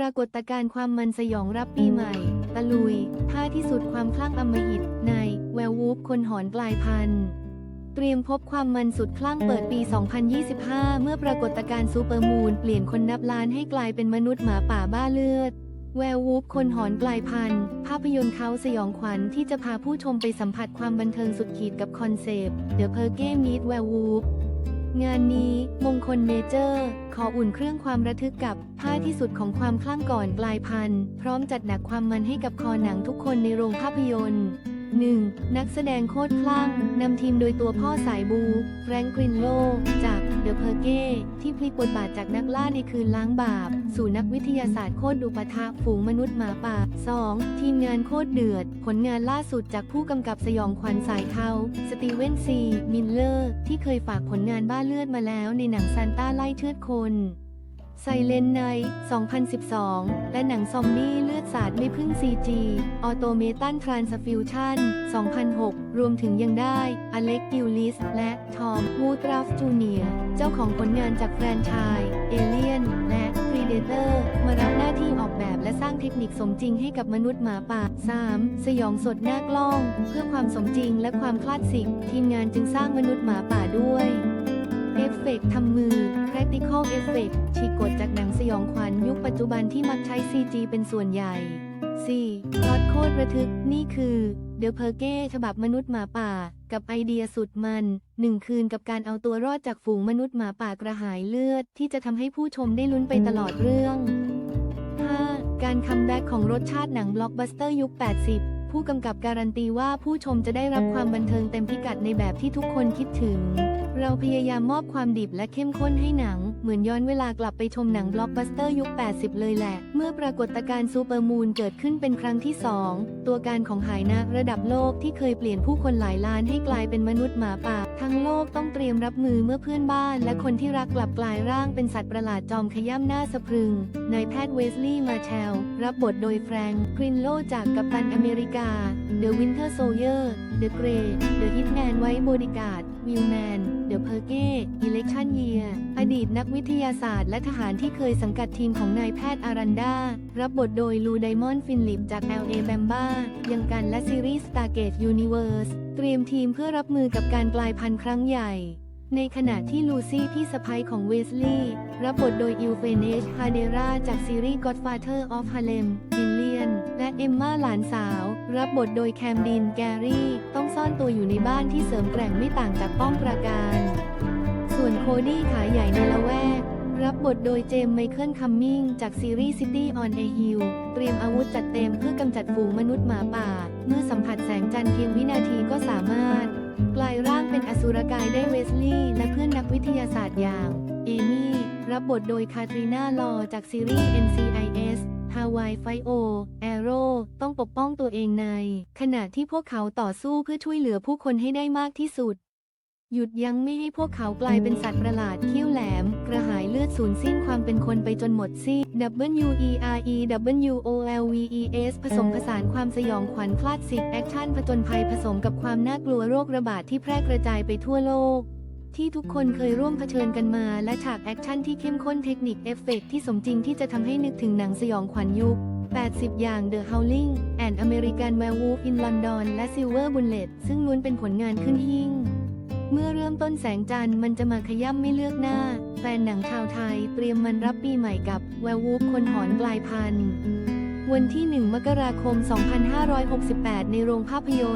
ปรากฏการณ์ความมันสยองรับปีใหม่ ตะลุยท่าที่สุดความคลั่งอมหิตในแวววูฟคนหอนกลายพันธุ์เตรียมพบความมันสุดคลั่งเปิดปี 2025 เมื่อปรากฏการณ์ซูเปอร์มูน เปลี่ยนคนนับล้านให้กลายเป็นมนุษย์หมาป่าบ้าเลือด แวววูฟคนหอนกลายพันธุ์ ภาพยนตร์เขาสยองขวัญที่จะพาผู้ชมไปสัมผัสความบันเทิงสุดขีดกับคอนเซปต์ The p e r g e Meet Werewolf งานนี้มงคลเมเจอร์ ขออุ่นเครื่องความระทึกกับผ้าที่สุดของความคลั่งก่อนกลายพันธุ์ พร้อมจัดหนักความมันให้กับคอหนังทุกคนในโรงภาพยนตร์ 1. นักแสดงโคตรคลั่งนำทีมโดยตัวพ่อสายบูแฟรงกลินโล จากเดอะเพอร์เก้ที่พลิกบทบาทจากนักล่าในคืนล้างบาป สู่นักวิทยาศาสตร์โคตรดุปทะฝูงมนุษย์หมาป่า 2. ทีมงานโคตรเดือด ผลงานล่าสุดจากผู้กำกับสยองขวัญสายเทาสตีเวนซีมิลเลอร์ ที่เคยฝากผลงานบ้าเลือดมาแล้วในหนังซานต้าไล่เชือดคน ไซเลนไน2012 และหนังซอมบี้เลือดสาดไม่พึ่ง CG ออโตเมตันทรานสฟิวชัน2006 รวมถึงยังได้ อเล็กกิลลิส และทอมวูดราฟจูเนียเจ้าของผลงานจากแฟรนไชส์เอเลียน และ Predator มารับหน้าที่ออกแบบและสร้างเทคนิคสมจริงให้กับมนุษย์หมาป่า 3. สยองสดหน้ากล้อง เพื่อความสมจริงและความคลาสสิก ทีมงานจึงสร้างมนุษย์หมาป่าด้วย เอฟเฟกต์ทำมือ practical effect ฉีกกฎจากหนังสยองขวัญยุคปัจจุบันที่มักใช้ CG เป็นส่วนใหญ่ 4. พล็อตโคตรระทึก นี่คือ The p e r g e ฉบับมนุษย์หมาป่า กับไอเดียสุดมันหนึ่งคืนกับการเอาตัวรอดจากฝูงมนุษย์หมาป่ากระหายเลือด ที่จะทำให้ผู้ชมได้ลุ้นไปตลอดเรื่อง 5. การคัมแบ็กของรสชาติหนังบล็อกบัสเตอร์ยุค 80 ผู้กำกับการันตีว่าผู้ชมจะได้รับความบันเทิงเต็มพิกัดในแบบที่ทุกคนคิดถึง เราพยายามมอบความดิบและเข้มข้นให้หนัง เหมือนย้อนเวลากลับไปชมหนังบล็อกบัสเตอร์ยุค 80 เลยแหละ เมื่อปรากฏการณ์ซูเปอร์มูนเกิดขึ้นเป็นครั้งที่ 2 ตัวการของหายนะระดับโลกที่เคยเปลี่ยนผู้คนหลายล้านให้กลายเป็นมนุษย์หมาป่า ทั้งโลกต้องเตรียมรับมือเมื่อเพื่อนบ้าน และคนที่รักกลับกลายร่างเป็นสัตว์ประหลาดจอมขย้ำหน้าสะพรึง นายแพทย์เวสลีย์มาแชล รับบทโดยแฟรงค์กรินโลจากกัปตันอเมริกาเดอเดอะเกรย์เดอะฮิตแมนไว้บริการ์ดวิลแมนเดอะเพอร์เก้อิเล็กชันเยียอดีตนักวิทยาศาสตร์และทหารที่เคยสังกัดทีมของนายแพทย์อารันดา รับบทโดยลูไดมอนด์ฟินลิปจาก LA b a m b a ยังกันและซีรีส์ Stargate Universe เตรียมทีมเพื่อรับมือกับการกลายพันธุ์ครั้งใหญ่ในขณะที่ลูซี่พี่สะพ้ยของเวสลีย์รับบทโดยอิลเฟเนชฮาเดราจากซีรีส์ Godfather of Harlem บิล เอมมาหลานสาว รับบทโดยแคมดินแกรี่ ต้องซ่อนตัวอยู่ในบ้านที่เสริมแกร่งไม่ต่างจากป้องปราการ ส่วนโคดี้ขายใหญ่ในละแวก รับบทโดยเจมส์ไมเคิลคัมมิงจากซีรีส์ City on a Hill เตรียมอาวุธจัดเต็มเพื่อกำจัดฝูงมนุษย์หมาป่า เมื่อสัมผัสแสงจันทร์เพียงวินาทีก็สามารถ กลายร่างเป็นอสุรกายได้เวสลีย์และเพื่อนนักวิทยาศาสตร์อย่าง เอมี่ รับบทโดยคาทรีนาลอจากซีรีส์ NCIS Hawaii Five-O Arrow ต้องปกป้องตัวเองใน ขณะที่พวกเขาต่อสู้เพื่อช่วยเหลือผู้คนให้ได้มากที่สุด หยุดยั้งไม่ให้พวกเขากลายเป็นสัตว์ประหลาดเขี้ยวแหลม กระหายเลือดสูญสิ้นความเป็นคนไปจนหมดสิ้น W E R E W O L V E S ผสมผสานความสยองขวัญคลาสสิกแอคชั่นผจญภัยผสมกับความน่ากลัวโรคระบาดที่แพร่กระจายไปทั่วโลก ที่ทุกคนเคยร่วมเผชิญกันมา และฉากแอคชั่นที่เข้มข้นเทคนิคเอฟเฟกต์ที่สมจริงที่จะทำให้นึกถึงหนังสยองขวัญยุค 80 อย่าง The Howling and American Werewolf in London และ Silver Bullet ซึ่งล้วนเป็นผลงานขึ้นหิ่งเมื่อเริ่มต้นแสงจันทร์มันจะมาขย่ำไม่เลือกหน้า แฟนหนังชาวไทยเตรียมมันรับปีใหม่กับแวร์วูฟคนหอนกลายพันธุ์ วันที่ 1 มกราคม 2568 ในโรงภาพยนตร์